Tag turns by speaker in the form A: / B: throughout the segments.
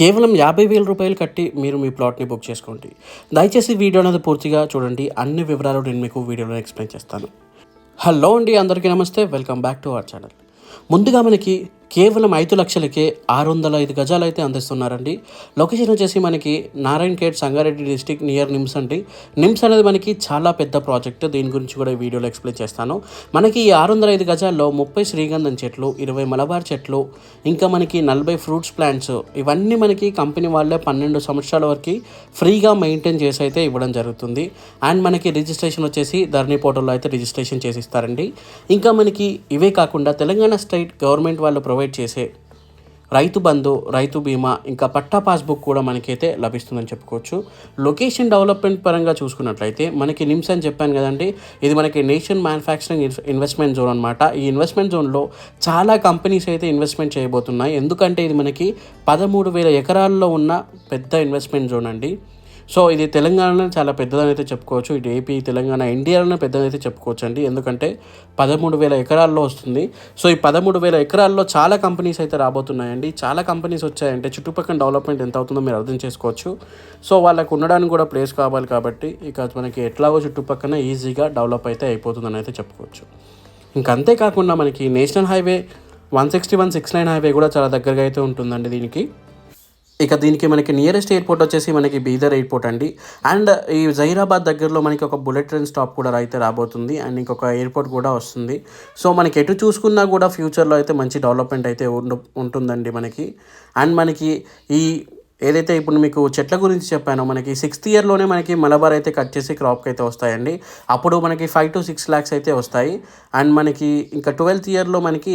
A: కేవలం యాభై వేల రూపాయలు కట్టి మీరు మీ ప్లాట్ని బుక్ చేసుకోండి. దయచేసి వీడియో అనేది పూర్తిగా చూడండి. అన్ని వివరాలు నేను మీకు వీడియోలో ఎక్స్ప్లెయిన్ చేస్తాను. హలో అండి అందరికీ నమస్తే. Welcome back to our channel. ముందుగా మనకి కేవలం ఐదు లక్షలకే ఆరు వందల ఐదు గజాలు అయితే అందిస్తున్నారండి. లొకేషన్ వచ్చేసి మనకి Narayan Khed Sangareddy district near NIMS అండి. నిమ్స్ అనేది మనకి చాలా పెద్ద ప్రాజెక్ట్. దీని గురించి కూడా ఈ వీడియోలో ఎక్స్ప్లెయిన్ చేస్తాను. మనకి ఈ ఆరు వందల ఐదు గజాల్లో ముప్పై శ్రీగంధం చెట్లు ఇరవై మలబార్ చెట్లు ఇంకా మనకి నలభై ఫ్రూట్స్ ప్లాంట్స్. ఇవన్నీ మనకి కంపెనీ వాళ్ళే పన్నెండు సంవత్సరాల వరకు ఫ్రీగా మెయింటైన్ చేసి అయితే ఇవ్వడం జరుగుతుంది. అండ్ మనకి రిజిస్ట్రేషన్ వచ్చేసి ధరణి పోర్టల్లో అయితే రిజిస్ట్రేషన్ చేసి ఇస్తారండి. ఇంకా మనకి ఇవే కాకుండా తెలంగాణ స్టేట్ గవర్నమెంట్ వాళ్ళు ప్రొవైడ్ ప్రొవైడ్ చేసే రైతు బంధు రైతు బీమా ఇంకా పట్టా పాస్బుక్ కూడా మనకైతే లభిస్తుందని చెప్పుకోవచ్చు. లొకేషన్ డెవలప్మెంట్ పరంగా చూసుకున్నట్లయితే మనకి నిమ్స్ అని చెప్పాను కదండి ఇది మనకి నేషన్ మ్యానుఫ్యాక్చరింగ్ ఇన్వెస్ట్మెంట్ జోన్ అనమాట ఈ ఇన్వెస్ట్మెంట్ జోన్లో చాలా కంపెనీస్ అయితే ఇన్వెస్ట్మెంట్ చేయబోతున్నాయి. ఎందుకంటే ఇది మనకి పదమూడు వేల ఎకరాల్లో ఉన్న పెద్ద ఇన్వెస్ట్మెంట్ జోన్ అండి. సో ఇది తెలంగాణ చాలా పెద్దదని అయితే చెప్పుకోవచ్చు. ఇటు ఏపీ తెలంగాణ ఇండియాలోనే పెద్దదని అయితే చెప్పుకోవచ్చు అండి ఎందుకంటే పదమూడు వేల ఎకరాల్లో వస్తుంది. సో ఈ పదమూడు వేల ఎకరాల్లో చాలా కంపెనీస్ అయితే రాబోతున్నాయండి. చాలా కంపెనీస్ వచ్చాయంటే చుట్టుపక్కల డెవలప్మెంట్ ఎంత అవుతుందో మీరు అర్థం చేసుకోవచ్చు. సో వాళ్ళకు ఉండడానికి కూడా ప్లేస్ కావాలి కాబట్టి ఇక మనకి ఎట్లాగో చుట్టుపక్కన ఈజీగా డెవలప్ అయితే అయిపోతుందని అయితే చెప్పుకోవచ్చు. ఇంకంతేకాకుండా మనకి national highway one sixty one six nine highway కూడా చాలా దగ్గరగా అయితే ఉంటుందండి దీనికి. ఇక దీనికి మనకి నియరెస్ట్ ఎయిర్పోర్ట్ వచ్చేసి మనకి బీదర్ ఎయిర్పోర్ట్ అండి. అండ్ ఈ జహీరాబాద్ దగ్గరలో మనకి ఒక బుల్లెట్ ట్రైన్ స్టాప్ కూడా అయితే రాబోతుంది. అండ్ ఇంకొక ఎయిర్పోర్ట్ కూడా వస్తుంది. సో మనకి ఎటు చూసుకున్నా కూడా ఫ్యూచర్లో అయితే మంచి డెవలప్మెంట్ అయితే ఉండు ఉంటుందండి మనకి. అండ్ మనకి ఈ ఏదైతే ఇప్పుడు మీకు చెట్ల గురించి చెప్పానో మనకి సిక్స్త్ ఇయర్లోనే మనకి మలబార్ అయితే కట్ చేసి క్రాప్కి అయితే వస్తాయండి. అప్పుడు మనకి ఫైవ్ టు సిక్స్ ల్యాక్స్ అయితే వస్తాయి. అండ్ మనకి ఇంకా ట్వెల్త్ ఇయర్లో మనకి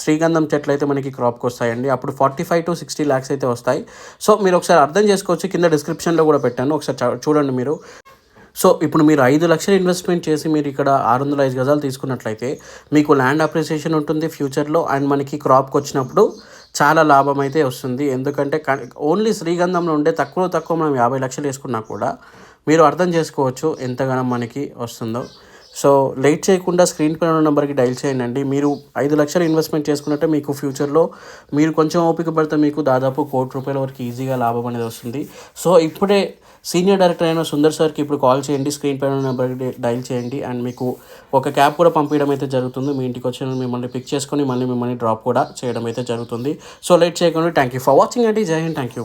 A: శ్రీగంధం చెట్లు అయితే మనకి క్రాప్కి వస్తాయండి. అప్పుడు forty five two sixty lakhs అయితే వస్తాయి. సో మీరు ఒకసారి అర్థం చేసుకోవచ్చు. కింద డిస్క్రిప్షన్లో కూడా పెట్టాను. ఒకసారి చూడండి మీరు. సో ఇప్పుడు మీరు ఐదు లక్షలు ఇన్వెస్ట్మెంట్ చేసి మీరు ఇక్కడ ఆరు వందల ఐదు గజాలు తీసుకున్నట్లయితే మీకు ల్యాండ్ అప్రిసియేషన్ ఉంటుంది ఫ్యూచర్లో అండ్ మనకి క్రాప్కి వచ్చినప్పుడు చాలా లాభం అయితే వస్తుంది. ఎందుకంటే ఓన్లీ శ్రీగంధంలో ఉండే తక్కువ తక్కువ మనం యాభై లక్షలు వేసుకున్నా కూడా మీరు అర్థం చేసుకోవచ్చు ఎంతగానో మనకి వస్తుందో. సో లేట్ చేయకుండా స్క్రీన్ పైన ఉన్న నెంబర్కి డైల్ చేయండి మీరు ఐదు లక్షలు ఇన్వెస్ట్మెంట్ చేసుకున్నట్టే మీకు ఫ్యూచర్లో మీరు కొంచెం ఓపిక పడితే మీకు దాదాపు కోటి రూపాయల వరకు ఈజీగా లాభం అనేది వస్తుంది. సో ఇప్పుడే సీనియర్ డైరెక్టర్ అయిన సుందర్ సార్కి ఇప్పుడు కాల్ చేయండి స్క్రీన్ పైన నెంబర్ డైల్ చేయండి అండ్ మీకు ఒక క్యాబ్ కూడా పంపించడం అయితే జరుగుతుంది. మీ ఇంటికి వచ్చిన మిమ్మల్ని పిక్ చేసుకొని మళ్ళీ మిమ్మల్ని డ్రాప్ కూడా చేయడం అయితే జరుగుతుంది. సో లేట్ చేయకుండా. థ్యాంక్ యూ ఫర్ వాచింగ్ అండి. జై హింద్. Thank you